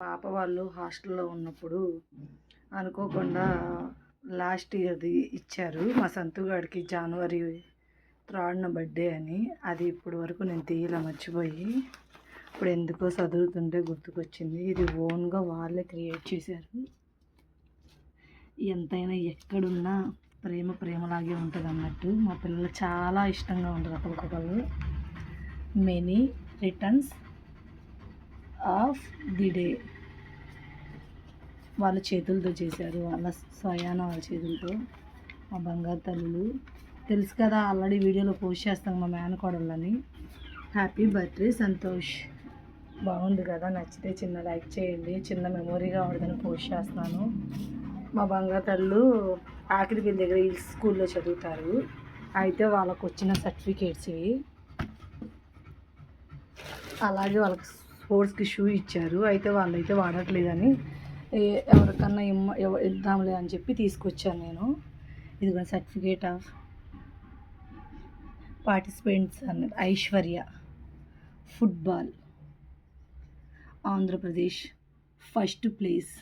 పాప వాళ్ళు హాస్టల్లో ఉన్నప్పుడు అనుకోకుండా లాస్ట్ ఇయర్ది ఇచ్చారు. మా సంతుగాడికి జనవరి త్రాడిన బర్త్డే అని. అది ఇప్పుడు వరకు నేను తీయలా మర్చిపోయి ఇప్పుడు ఎందుకో చదువుతుంటే గుర్తుకొచ్చింది. ఇది ఓన్గా వాళ్ళే క్రియేట్ చేశారు. ఎంతైనా ఎక్కడున్నా ప్రేమ ప్రేమలాగే ఉంటుంది అన్నట్టు. మా పిల్లలు చాలా ఇష్టంగా ఉంటారు ఒకరికొకరు many returns of the day. వాళ్ళ చేతులతో చేశారు. వాళ్ళ స్వయాన వాళ్ళ చేతులతో. మా బంగారు తల్లులు. తెలుసు కదా ఆల్రెడీ వీడియోలో పోస్ట్ చేస్తాం మా మేనకోడళ్ళని. Happy birthday Santosh. బాగుంది కదా నచ్చితే చిన్న లైక్ చేయండి. చిన్న మెమొరీగా ఉండదని పోస్ట్ చేస్తున్నాను. మా బంగారు తల్లు ఆఖరిపల్లి దగ్గర ఈ స్కూల్లో చదువుతారు. అయితే వాళ్ళకు వచ్చిన సర్టిఫికేట్స్ ఇవి. అలాగే వాళ్ళకి స్పోర్ట్స్కి షూ ఇచ్చారు. అయితే వాళ్ళు అయితే వాడట్లేదని ఎవరికన్నా ఇమ్మ ఇద్దాంలే అని చెప్పి తీసుకొచ్చాను నేను. ఇదిగో సర్టిఫికేట్ ఆఫ్ పార్టిసిపెంట్స్ అన్నది. Aishwarya football. Andhra Pradesh first place.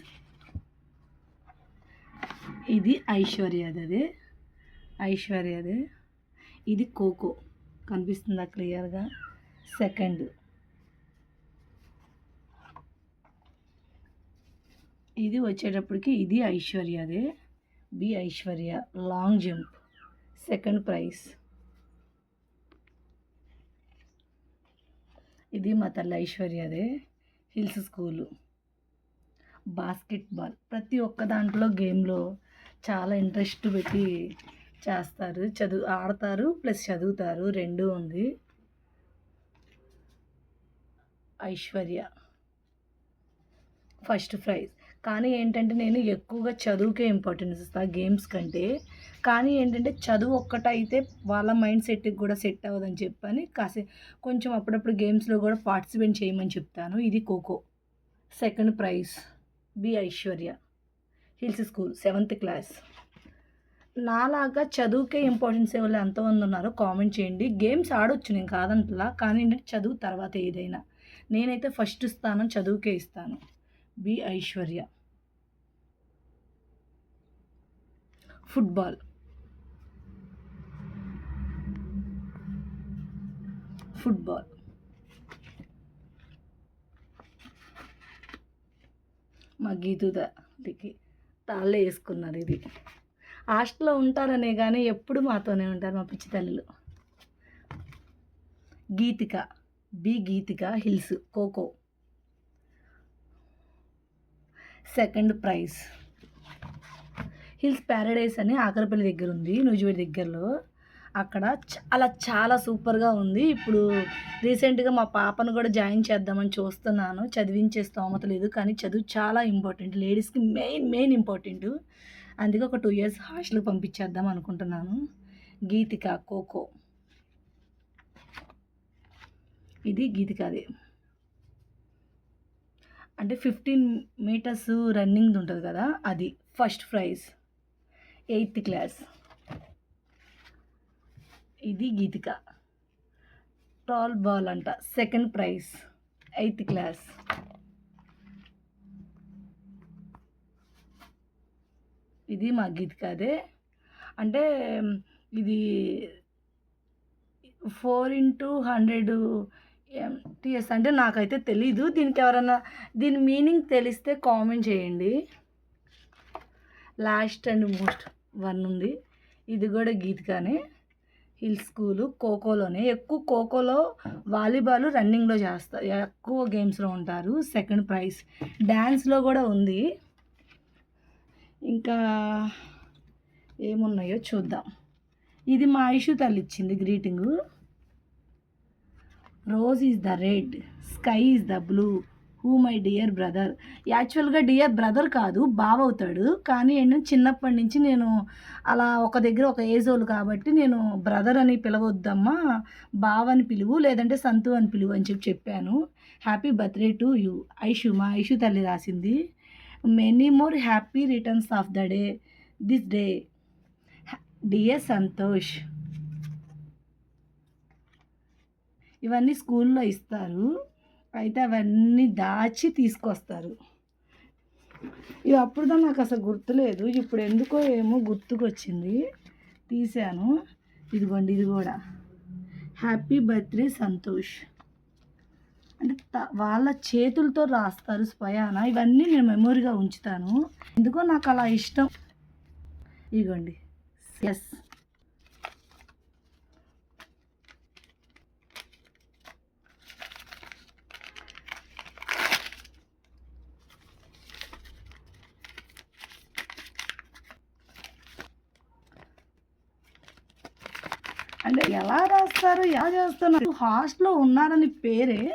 ఇది ఐశ్వర్యది అదే. ఐశ్వర్యదే. ఇది ఖోఖో. కనిపిస్తుందా క్లియర్గా? సెకండ్. ఇది వచ్చేటప్పటికి ఇది ఐశ్వర్యదే B Aishwarya. Long jump. Second prize. ఇది మా తల్లి ఐశ్వర్యదే హిల్స్ స్కూలు. బాస్కెట్బాల్. ప్రతి ఒక్క దాంట్లో గేమ్లో చాలా ఇంట్రెస్ట్ పెట్టి చేస్తారు. చదువు ఆడతారు ప్లస్ చదువుతారు. రెండు ఉంది. ఐశ్వర్య. First prize. కానీ ఏంటంటే నేను ఎక్కువగా చదువుకే ఇంపార్టెన్స్ ఇస్తాను గేమ్స్ కంటే. కానీ ఏంటంటే చదువు ఒక్కటైతే వాళ్ళ మైండ్ సెట్కి కూడా సెట్ అవ్వదని చెప్పని కాసే కొంచెం అప్పుడప్పుడు గేమ్స్లో కూడా పార్టిసిపేట్ చేయమని చెప్తాను. ఇది kho kho. Second prize B Aishwarya hills school seventh class నాలాగా చదువుకే ఇంపార్టెన్స్ ఎవరు ఎంతమంది ఉన్నారో కామెంట్ చేయండి. గేమ్స్ ఆడొచ్చు నేను కాదంటలా. కానీ ఏంటంటే చదువు తర్వాత ఏదైనా. నేనైతే ఫస్ట్ స్థానం చదువుకే ఇస్తాను. B Aishwarya football. ఫుట్బాల్. మా గీతుదకి తాళ్ళే వేసుకున్నారు ఇది. హాస్టల్లో ఉంటారనే కానీ ఎప్పుడు మాతోనే ఉంటారు మా పిచ్చి తల్లులు. Geethika B Geethika hills kho kho. Second prize. Hills paradise అని ఆకరపల్లి దగ్గర ఉంది నూజివేడి దగ్గరలో. అక్కడ చాలా చాలా సూపర్గా ఉంది. ఇప్పుడు రీసెంట్గా మా పాపను కూడా జాయిన్ చేద్దామని చూస్తున్నాను. చదివించే స్తోమత లేదు కానీ చదువు చాలా ఇంపార్టెంట్. లేడీస్కి మెయిన్ మెయిన్ ఇంపార్టెంట్. అందుకే ఒక టూ ఇయర్స్ హాస్టల్కి పంపించేద్దాం అనుకుంటున్నాను. గీతిక ఖోఖో. ఇది గీతికది. అంటే ఫిఫ్టీన్ మీటర్స్ రన్నింగ్ ఉంటుంది కదా అది ఫస్ట్ ప్రైజ్. Eighth class. ఇది గీతిక. టాల్ బాల్ అంట సెకండ్ ప్రైజ్ ఎయిత్ క్లాస్. ఇది మా గీతిక అదే. అంటే ఇది ఫోర్ ఇంటూ హండ్రెడ్ టీఎస్ అంటే నాకైతే తెలీదు. దీనికి ఎవరన్నా దీని మీనింగ్ తెలిస్తే కామెంట్ చేయండి. Last and most. వన్ ఉంది. ఇది కూడా గీతికానే. Hill school ఖోఖోలోనే. ఎక్కువ ఖోఖోలో వాలీబాల్ రన్నింగ్లో చేస్తారు ఎక్కువ గేమ్స్లో ఉంటారు. Second prize. డ్యాన్స్లో కూడా ఉంది. ఇంకా ఏమున్నాయో చూద్దాం. ఇది మా ఐషు తల్లి ఇచ్చింది greeting. Rose is the red. Sky is the blue. Who my dear brother యాక్చువల్గా డియర్ బ్రదర్ కాదు బావ అవుతాడు. కానీ నేను చిన్నప్పటి నుంచి నేను అలా ఒక దగ్గర ఒక ఏజ్ వాళ్ళు కాబట్టి నేను బ్రదర్ అని పిలవద్దమ్మా బావ అని పిలువు లేదంటే సంతు అని పిలువు అని చెప్పి చెప్పాను. Happy birthday to you Aishu మా ఐషు తల్లి రాసింది. Many more happy returns of the day this day dear Santosh. ఇవన్నీ స్కూల్లో ఇస్తారు. అయితే అవన్నీ దాచి తీసుకొస్తారు. ఇవి అప్పుడుదా నాకు అసలు గుర్తులేదు. ఇప్పుడు ఎందుకో ఏమో గుర్తుకొచ్చింది. తీశాను. ఇదిగోండి ఇది కూడా. Happy birthday Santosh. అంటే వాళ్ళ చేతులతో రాస్తారు స్వయాన? ఇవన్నీ నేను మెమొరీగా ఉంచుతాను. ఎందుకో నాకు అలా ఇష్టం. ఇదిగోండి. ఎస్ అంటే ఎలా రాస్తారు ఎలా చేస్తున్నారు హాస్టల్లో ఉన్నారని పేరే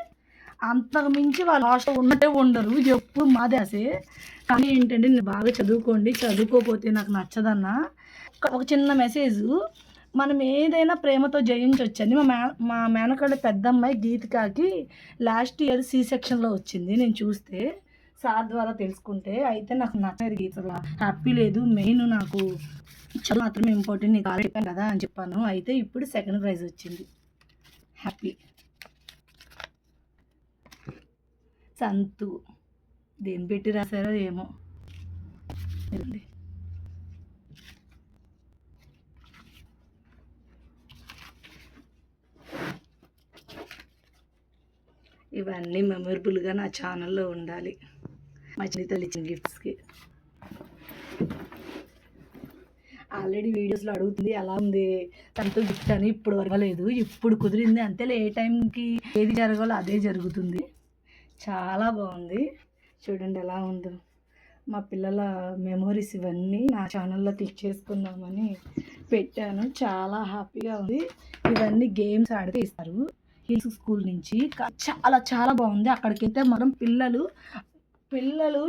అంతకు మించి వాళ్ళు హాస్టల్ ఉన్నట్టే ఉండరు. ఎప్పుడు మాదేసే కానీ ఏంటంటే నేను బాగా చదువుకోండి చదువుకోకపోతే నాకు నచ్చదన్నా ఒక- ఒక చిన్న మెసేజ్. మనం ఏదైనా ప్రేమతో జయించవచ్చని మా మే మా మేనకాడ పెద్ద అమ్మాయి గీతికాకి లాస్ట్ ఇయర్ సి సెక్షన్లో వచ్చింది. నేను చూస్తే సార్ ద్వారా తెలుసుకుంటే అయితే నాకు నచ్చలేదు అసలు హ్యాపీ లేదు మెయిన్ నాకు చదువు మాత్రమే ఇంపార్టెంట్ నీకు ఆల్రెడీ చెప్పాను కదా అని చెప్పాను. అయితే ఇప్పుడు సెకండ్ ప్రైజ్ వచ్చింది. హ్యాపీ సంతు. దేని పెట్టి రాశారో ఏమో. ఇవన్నీ మెమొరబుల్గా నా ఛానల్లో ఉండాలి. మా చిన్నతల్లి ఇచ్చిన గిఫ్ట్స్కి. ఆల్రెడీ వీడియోస్లో అడుగుతుంది ఎలా ఉంది? తనతో గిఫ్ట్ అని ఇప్పుడు వరగలేదు ఇప్పుడు కుదిరింది అంతేలే ఏ టైంకి ఏది జరగాలో అదే జరుగుతుంది. చాలా బాగుంది. చూడండి ఎలా ఉందో. మా పిల్లల మెమోరీస్ ఇవన్నీ నా ఛానల్లో క్లిక్ చేసుకుందామని పెట్టాను. చాలా హ్యాపీగా ఉంది. ఇవన్నీ గేమ్స్ ఆడితే ఇస్తారు. హిల్స్ స్కూల్ నుంచి చాలా చాలా బాగుంది. అక్కడికి వెళ్తే మనం పిల్లలు పిల్లలు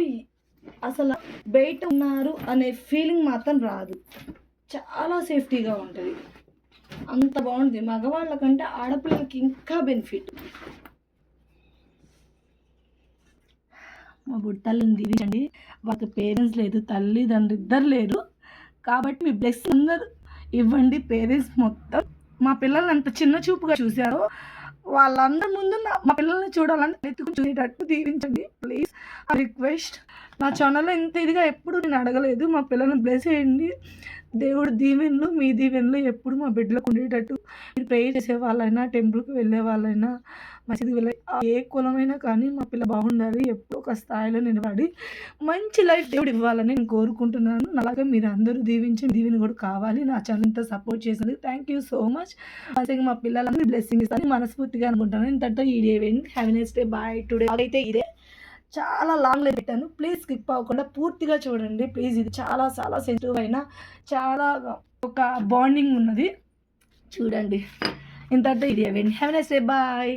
అసలు బయట ఉన్నారు అనే ఫీలింగ్ మాత్రం రాదు. చాలా సేఫ్టీగా ఉంటుంది. అంత బాగుంది. మగవాళ్ళకంటే ఆడపిల్లలకి ఇంకా బెనిఫిట్ మా బుట్టల్ని దీవించండి. వాళ్ళకి పేరెంట్స్ లేదు తల్లిదండ్రులు ఇద్దరు లేరు. కాబట్టి మీ బ్లెస్ అందరు ఇవ్వండి పేరెంట్స్ మొత్తం. మా పిల్లల్ని అంత చిన్న చూపుగా చూశారు. వాళ్ళందరి ముందు మా పిల్లల్ని చూడాలని ఎత్తుకుని చూసేటట్టు దీవించండి ప్లీజ్ ఆ రిక్వెస్ట్ నా ఛానల్లో ఇంత ఇదిగా ఎప్పుడు నేను అడగలేదు. మా పిల్లల్ని బ్లెస్ చేయండి. దేవుడు దీవెన్లు మీ దీవెన్లు ఎప్పుడు మా బిడ్డలకు ఉండేటట్టు. మీరు ప్రే చేసే వాళ్ళైనా టెంపుల్కి వెళ్ళే వాళ్ళైనా మంచిది వెళ్ళే ఏ కులమైనా కానీ మా పిల్ల బాగుండాలి ఎప్పుడు ఒక స్థాయిలో నిలబడి మంచి లైఫ్ దేవుడు ఇవ్వాలని నేను కోరుకుంటున్నాను. అలాగే మీరు అందరూ దీవించి దీవెని కూడా కావాలి. నా ఛానల్ ఇంత సపోర్ట్ చేసినందుకు థ్యాంక్ యూ సో మచ్ అసలు మా పిల్లలందరూ బ్లెస్సింగ్ ఇస్తాను. మనస్ఫూర్తిగా అనుకుంటాను ఇంతటితో ఈ day have next day bye today అయితే ఇదే. చాలా లాంగ్లో పెట్టాను. ప్లీజ్ స్కిప్ అవ్వకుండా పూర్తిగా చూడండి. ప్లీజ్ ఇది చాలా చాలా సెన్సిటివ్ అయిన చాలా ఒక బాండింగ్ ఉన్నది. చూడండి. ఇంతటితో ఇది హ్యావ్ నెక్స్ట్ డే బాయ్